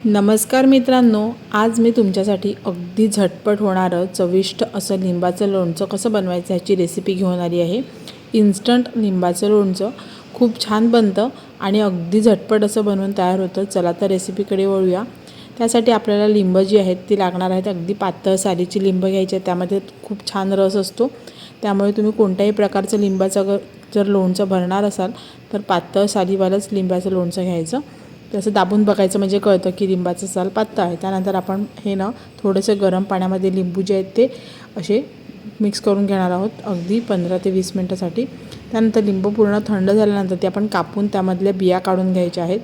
नमस्कार मित्रांनो आज मी तुमच्यासाठी अगदी झटपट होणारं चविष्ट असं लिंबाचं लोणचं कसं बनवायचं ह्याची रेसिपी घेऊन आली आहे. इन्स्टंट लिंबाचं लोणचं खूप छान बनतं आणि अगदी झटपट असं बनवून तयार होतं. चला तर रेसिपीकडे वळूया. त्यासाठी आपल्याला लिंब जी आहेत ती लागणार आहेत. अगदी पातळ सालीची लिंब घ्यायची आहे. त्यामध्ये खूप छान रस असतो. त्यामुळे तुम्ही कोणत्याही प्रकारचं लिंबाचं जर लोणचं भरणार असाल तर पातळ सालीवालंच लिंबाचं लोणचं घ्यायचं. तसं दाबून बघायचं म्हणजे कळतं की लिंबाचं साल पातळ आहे. त्यानंतर आपण हे ना थोडंसं गरम पाण्यामध्ये लिंबू जे आहेत ते असे मिक्स करून घेणार आहोत अगदी पंधरा ते वीस मिनटासाठी. त्यानंतर लिंबू पूर्ण थंड झाल्यानंतर ते आपण कापून त्यामधल्या बिया काढून घ्यायच्या आहेत.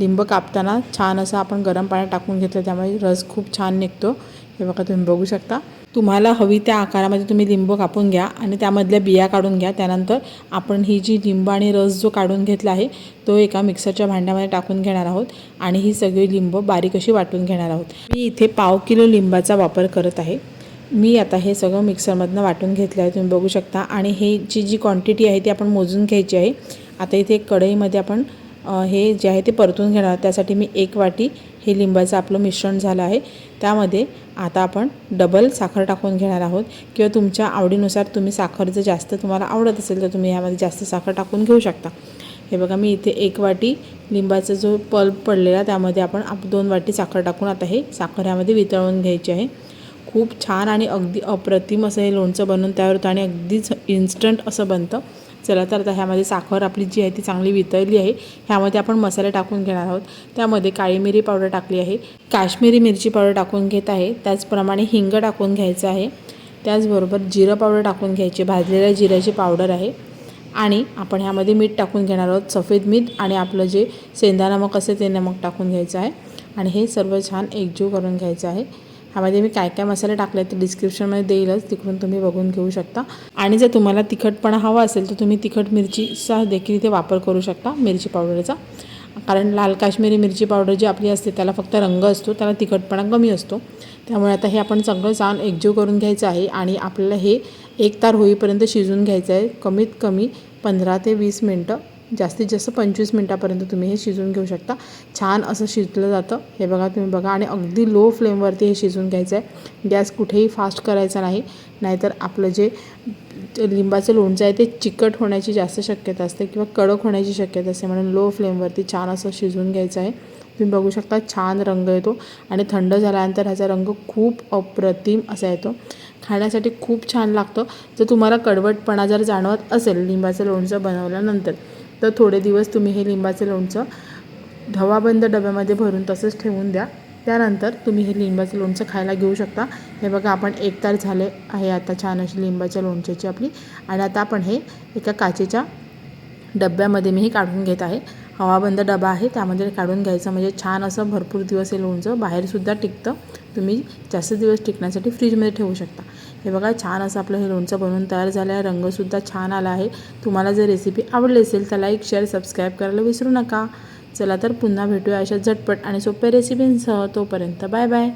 लिंब कापताना छान असं आपण गरम पाण्यात टाकून घेतलं त्यामुळे रस खूप छान निघतो. हे बघा तुम्ही बघू शकता. तुम्हाला हवी त्या आकारामध्ये तुम्ही लिंबू कापून घ्या आणि त्यामधल्या बिया काढून घ्या. त्यानंतर आपण ही जी लिंब आणि रस जो काढून घेतला आहे तो एका मिक्सरच्या भांड्यामध्ये टाकून घेणार आहोत आणि ही सगळी लिंब बारीक अशी वाटून घेणार आहोत. मी इथे पाव किलो लिंबाचा वापर करत आहे. मी आता हे सगळं मिक्सरमधनं वाटून घेतलं आहे तुम्ही बघू शकता. आणि हे जी जी क्वांटिटी आहे ती आपण मोजून घ्यायची आहे. आता इथे एक कढईमध्ये आपण हे जे आहे ते परतून घेणार. त्यासाठी मी एक वाटी हे लिंबाचं आपलं मिश्रण झालं आहे. त्यामध्ये आता आपण डबल साखर टाकून घेणार आहोत. किंवा तुमच्या आवडीनुसार तुम्ही साखर जर जास्त तुम्हाला आवडत असेल तर तुम्ही ह्यामध्ये जास्त साखर टाकून घेऊ शकता. हे बघा मी इथे एक वाटी लिंबाचा जो पल्प पडलेला त्यामध्ये आपण आप दोन वाटी साखर टाकून आता हे साखर ह्यामध्ये वितळवून घ्यायची आहे. खूप छान आणि अगदी अप्रतिम असं हे लोणचं बनवून तयार होतं आणि अगदीच इन्स्टंट असं बनतं. चला तर आता ह्यामध्ये साखर आपली जी आहे ती चांगली वितळली आहे. ह्यामध्ये आपण मसाले टाकून घेणार आहोत. त्यामध्ये काळी मिरी पावडर टाकली आहे. काश्मीरी मिरची पावडर टाकून घेत आहे. त्याचप्रमाणे हिंग टाकून घ्यायचं आहे. त्याचबरोबर जिरं पावडर टाकून घ्यायची. भाजलेल्या जिऱ्याची पावडर आहे. आणि आपण ह्यामध्ये मीठ टाकून घेणार आहोत. सफेद मीठ आणि आपलं जे सेंदा नमक असेल ते नमक टाकून घ्यायचं आहे. आणि हे सर्व छान एकजीव करून घ्यायचं आहे. ह्यामध्ये मी काय काय मसाले टाकले ते डिस्क्रिप्शनमध्ये देईलच तिकडून तुम्ही बघून घेऊ शकता. आणि जर तुम्हाला तिखटपणा हवा असेल तर तुम्ही तिखट मिरचीचा देखील इथे वापर करू शकता मिरची पावडरचा. कारण लाल काश्मीरी मिरची पावडर जी आपली असते त्याला फक्त रंग असतो त्याला तिखटपणा कमी असतो. त्यामुळे आता हे आपण सगळं छान एकजीव करून घ्यायचं आहे आणि आपल्याला हे एक तार होईपर्यंत शिजून घ्यायचं आहे कमीत कमी पंधरा ते वीस मिनटं. जास्तीत जास्त पंचवीस मिनटापर्यंत तुम्ही हे शिजून घेऊ शकता. छान असं शिजलं जातं. हे बघा तुम्ही बघा. आणि अगदी लो फ्लेमवरती हे शिजून घ्यायचं आहे गॅस कुठेही फास्ट करायचा नाही. नाहीतर आपलं जे लिंबाचं लोणचं आहे ते चिकट होण्याची जास्त शक्यता असते किंवा कडक होण्याची शक्यता असते. म्हणून लो फ्लेमवरती छान असं शिजवून घ्यायचं आहे. तुम्ही बघू शकता छान रंग येतो. आणि थंड झाल्यानंतर ह्याचा रंग खूप अप्रतिम असा येतो. खाण्यासाठी खूप छान लागतं. जर तुम्हाला कडवटपणा जर जाणवत असेल लिंबाचं लोणचं बनवल्यानंतर तर थोडे दिवस तुम्ही हे लिंबाचं लोणचं धवाबंद डब्यामध्ये भरून तसंच ठेवून द्या. त्यानंतर तुम्ही हे लिंबाचं लोणचं खायला घेऊ शकता. हे बघा आपण एक तार झाले आहे आता छान अशी लिंबाच्या लोणच्याची आपली. आणि आता आपण हे एका काचेच्या डब्यामध्ये मी हे काढून घेत आहे. हवाबंद डबा आहे त्यामध्ये काढून घ्यायचं. म्हणजे छान असं भरपूर दिवस हे लोणचं बाहेरसुद्धा टिकतं. तुम्ही जास्त दिवस टिकण्यासाठी फ्रीजमध्ये ठेवू शकता. हे बघा छान असं आपलं हे लोणचं बनवून तयार झालं आहे रंगसुद्धा छान आला आहे. तुम्हाला जर रेसिपी आवडली असेल तर लाईक शेअर सबस्क्राईब करायला विसरू नका. चला तर पुन्हा भेटूया अशा झटपट आणि सोप्या रेसिपींसह तोपर्यंत बाय बाय